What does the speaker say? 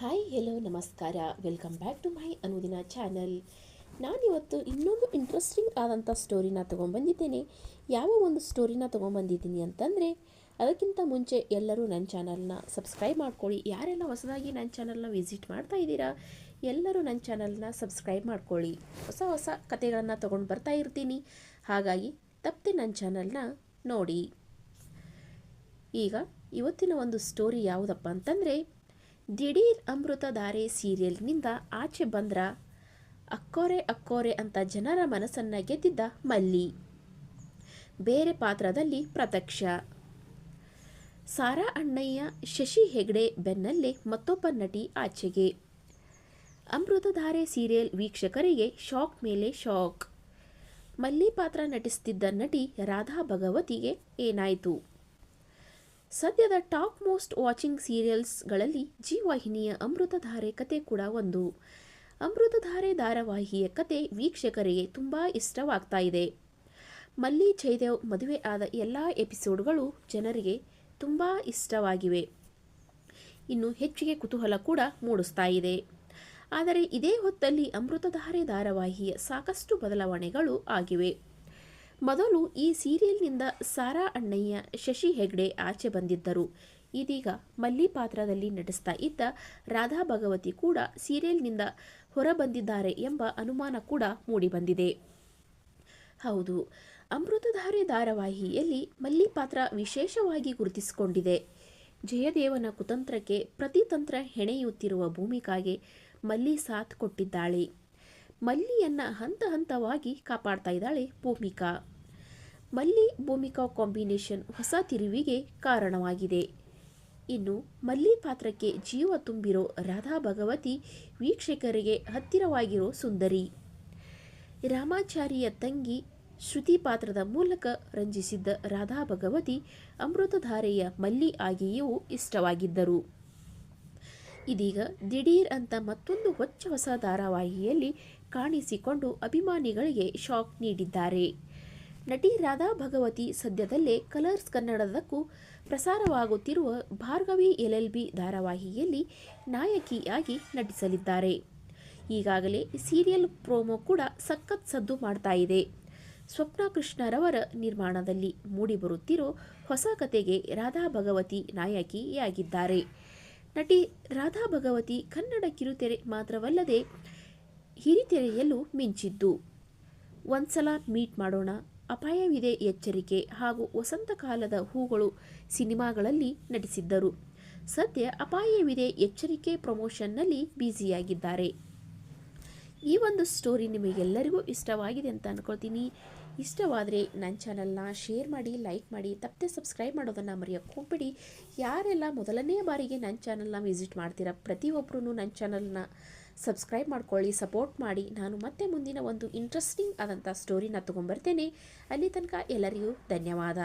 Hi hello ನಮಸ್ಕಾರ. Welcome back to my Anudina channel ನಾನಿವತ್ತು ಇನ್ನೊಂದು ಇಂಟ್ರೆಸ್ಟಿಂಗ್ ಆದಂಥ ಸ್ಟೋರಿನ ತೊಗೊಂಬಂದಿದ್ದೇನೆ. ಯಾವ ಒಂದು ಸ್ಟೋರಿನ ತೊಗೊಂಬಂದಿದ್ದೀನಿ ಅಂತಂದರೆ, ಅದಕ್ಕಿಂತ ಮುಂಚೆ ಎಲ್ಲರೂ ನನ್ನ ಚಾನಲ್ನ ಸಬ್ಸ್ಕ್ರೈಬ್ ಮಾಡ್ಕೊಳ್ಳಿ. ಯಾರೆಲ್ಲ ಹೊಸದಾಗಿ ನನ್ನ ಚಾನಲ್ನ ವಿಸಿಟ್ ಮಾಡ್ತಾ ಇದ್ದೀರಾ, ಎಲ್ಲರೂ ನನ್ನ ಚಾನಲ್ನ ಸಬ್ಸ್ಕ್ರೈಬ್ ಮಾಡ್ಕೊಳ್ಳಿ. ಹೊಸ ಹೊಸ ಕಥೆಗಳನ್ನು ತೊಗೊಂಡು ಬರ್ತಾ ಇರ್ತೀನಿ. ಹಾಗಾಗಿ, ತಪ್ಪದೆ ನನ್ನ ಚಾನಲ್ನ ನೋಡಿ. ಈಗ, ಇವತ್ತಿನ ಒಂದು ಸ್ಟೋರಿ ಯಾವುದಪ್ಪ ಅಂತಂದರೆ ದಿಢೀರ್ ಅಮೃತಧಾರೆ ಸೀರಿಯಲ್ನಿಂದ ಆಚೆ ಬಂದ್ರ ಅಕ್ಕೋರೆ ಅಕ್ಕೋರೆ ಅಂತ ಜನರ ಮನಸ್ಸನ್ನ ಗೆದ್ದಿದ್ದ ಮಲ್ಲಿ. ಬೇರೆ ಪಾತ್ರದಲ್ಲಿ ಪ್ರತ್ಯಕ್ಷ. ಸಾರಾ ಅಣ್ಣಯ್ಯ, ಶಶಿ ಹೆಗ್ಡೆ ಬೆನ್ನಲ್ಲೇ ಮತ್ತೊಬ್ಬ ನಟಿ ಆಚೆಗೆ. ಅಮೃತಧಾರೆ ಸೀರಿಯಲ್ ವೀಕ್ಷಕರಿಗೆ ಶಾಕ್ ಮೇಲೆ ಶಾಕ್. ಮಲ್ಲಿ ಪಾತ್ರ ನಟಿಸುತ್ತಿದ್ದ ನಟಿ ರಾಧಾ ಭಗವತಿಗೆ ಏನಾಯಿತು? ಸದ್ಯದ ಟಾಪ್ ಮೋಸ್ಟ್ ವಾಚಿಂಗ್ ಸೀರಿಯಲ್ಸ್ಗಳಲ್ಲಿ ಜೀವಾಹಿನಿಯ ಅಮೃತಧಾರೆ ಕತೆ ಕೂಡ ಒಂದು. ಅಮೃತಧಾರೆ ಧಾರಾವಾಹಿಯ ಕತೆ ವೀಕ್ಷಕರಿಗೆ ತುಂಬ ಇಷ್ಟವಾಗ್ತಾ ಇದೆ. ಮಲ್ಲಿ ಜಯದೇವ್ ಮದುವೆ ಆದ ಎಲ್ಲ ಎಪಿಸೋಡ್ಗಳು ಜನರಿಗೆ ತುಂಬ ಇಷ್ಟವಾಗಿವೆ. ಇನ್ನು ಹೆಚ್ಚಿಗೆ ಕುತೂಹಲ ಕೂಡ ಮೂಡಿಸ್ತಾ ಇದೆ. ಆದರೆ ಇದೇ ಹೊತ್ತಲ್ಲಿ ಅಮೃತಧಾರೆ ಧಾರಾವಾಹಿಯ ಸಾಕಷ್ಟು ಬದಲಾವಣೆಗಳು ಆಗಿವೆ. ಮೊದಲು ಈ ಸೀರಿಯಲ್ನಿಂದ ಸಾರಾ ಅಣ್ಣಯ್ಯ, ಶಶಿ ಹೆಗ್ಡೆ ಆಚೆ ಬಂದಿದ್ದರು. ಇದೀಗ ಮಲ್ಲಿ ಪಾತ್ರದಲ್ಲಿ ನಟಿಸ್ತಾ ಇದ್ದ ರಾಧಾ ಭಗವತಿ ಕೂಡ ಸೀರಿಯಲ್ನಿಂದ ಹೊರಬಂದಿದ್ದಾರೆ ಎಂಬ ಅನುಮಾನ ಕೂಡ ಮೂಡಿಬಂದಿದೆ. ಹೌದು, ಅಮೃತಧಾರೆ ಧಾರಾವಾಹಿಯಲ್ಲಿ ಮಲ್ಲಿ ಪಾತ್ರ ವಿಶೇಷವಾಗಿ ಗುರುತಿಸಿಕೊಂಡಿದೆ. ಜಯದೇವನ ಕುತಂತ್ರಕ್ಕೆ ಪ್ರತಿತಂತ್ರ ಹೆಣೆಯುತ್ತಿರುವ ಭೂಮಿಕಾಗೆ ಮಲ್ಲಿ ಸಾಥ್ ಕೊಟ್ಟಿದ್ದಾಳೆ. ಮಲ್ಲಿಯನ್ನ ಹಂತ ಹಂತವಾಗಿ ಕಾಪಾಡ್ತಾ ಇದ್ದಾಳೆ ಭೂಮಿಕಾ. ಮಲ್ಲಿ ಭೂಮಿಕಾ ಕಾಂಬಿನೇಷನ್ ಹೊಸ ತಿರುವಿಗೆ ಕಾರಣವಾಗಿದೆ. ಇನ್ನು ಮಲ್ಲಿ ಪಾತ್ರಕ್ಕೆ ಜೀವ ತುಂಬಿರೋ ರಾಧಾ ಭಗವತಿ ವೀಕ್ಷಕರಿಗೆ ಹತ್ತಿರವಾಗಿರೋ ಸುಂದರಿ. ರಾಮಾಚಾರಿಯ ತಂಗಿ ಶ್ರುತಿ ಪಾತ್ರದ ಮೂಲಕ ರಂಜಿಸಿದ್ದ ರಾಧಾ ಭಗವತಿ ಅಮೃತಧಾರೆಯ ಮಲ್ಲಿ ಆಗಿಯೂ ಇಷ್ಟವಾಗಿದ್ದರು. ಇದೀಗ ದಿಢೀರ್ ಅಂತ ಮತ್ತೊಂದು ಹೊಚ್ಚ ಹೊಸ ಧಾರಾವಾಹಿಯಲ್ಲಿ ಕಾಣಿಸಿಕೊಂಡು ಅಭಿಮಾನಿಗಳಿಗೆ ಶಾಕ್ ನೀಡಿದ್ದಾರೆ. ನಟಿ ರಾಧಾ ಭಗವತಿ ಸದ್ಯದಲ್ಲೇ ಕಲರ್ಸ್ ಕನ್ನಡದಕ್ಕೂ ಪ್ರಸಾರವಾಗುತ್ತಿರುವ ಭಾರ್ಗವಿ ಎಲ್ ಎಲ್ ಬಿ ಧಾರಾವಾಹಿಯಲ್ಲಿ ನಾಯಕಿಯಾಗಿ ನಟಿಸಲಿದ್ದಾರೆ. ಈಗಾಗಲೇ ಸೀರಿಯಲ್ ಪ್ರೋಮೋ ಕೂಡ ಸಖತ್ ಸದ್ದು ಮಾಡ್ತಾ ಇದೆ. ಸ್ವಪ್ನ ಕೃಷ್ಣರವರ ನಿರ್ಮಾಣದಲ್ಲಿ ಮೂಡಿಬರುತ್ತಿರೋ ಹೊಸ ಕತೆಗೆ ರಾಧಾ ಭಗವತಿ ನಾಯಕಿಯಾಗಿದ್ದಾರೆ. ನಟಿ ರಾಧಾ ಭಗವತಿ ಕನ್ನಡ ಕಿರುತೆರೆ ಮಾತ್ರವಲ್ಲದೆ ಹಿರಿತೆರೆಯಲ್ಲೂ ಮಿಂಚಿದ್ದು. ಒಂದ್ಸಲ ಮೀಟ್ ಮಾಡೋಣ, ಅಪಾಯವಿದೆ ಎಚ್ಚರಿಕೆ ಹಾಗೂ ವಸಂತಕಾಲದ ಹೂಗಳು ಸಿನಿಮಾಗಳಲ್ಲಿ ನಟಿಸಿದ್ದರು. ಸದ್ಯ ಅಪಾಯವಿದೆ ಎಚ್ಚರಿಕೆ ಪ್ರಮೋಷನ್ನಲ್ಲಿ ಬ್ಯುಸಿಯಾಗಿದ್ದಾರೆ. ಈ ಒಂದು ಸ್ಟೋರಿ ನಿಮಗೆಲ್ಲರಿಗೂ ಇಷ್ಟವಾಗಿದೆ ಅಂತ ಅನ್ಕೊಳ್ತೀನಿ. ಇಷ್ಟವಾದರೆ ನನ್ನ ಚಾನಲ್ನ ಶೇರ್ ಮಾಡಿ, ಲೈಕ್ ಮಾಡಿ, ತಪ್ಪದೆ ಸಬ್ಸ್ಕ್ರೈಬ್ ಮಾಡೋದನ್ನು ಮರೆಯೋಕ್ಕೆ ಹೋಗ್ಬೇಡಿ. ಯಾರೆಲ್ಲ ಮೊದಲನೇ ಬಾರಿಗೆ ನನ್ನ ಚಾನಲ್ನ ವಿಸಿಟ್ ಮಾಡ್ತೀರಾ ಪ್ರತಿಯೊಬ್ಬರೂ ನನ್ನ ಚಾನಲ್ನ ಸಬ್ಸ್ಕ್ರೈಬ್ ಮಾಡ್ಕೊಳ್ಳಿ, ಸಪೋರ್ಟ್ ಮಾಡಿ. ನಾನು ಮತ್ತೆ ಮುಂದಿನ ಒಂದು ಇಂಟ್ರೆಸ್ಟಿಂಗ್ ಆದಂಥ ಸ್ಟೋರಿನ ತೊಗೊಂಬರ್ತೇನೆ ಅಲ್ಲಿ ತನಕ ಎಲ್ಲರಿಗೂ ಧನ್ಯವಾದ.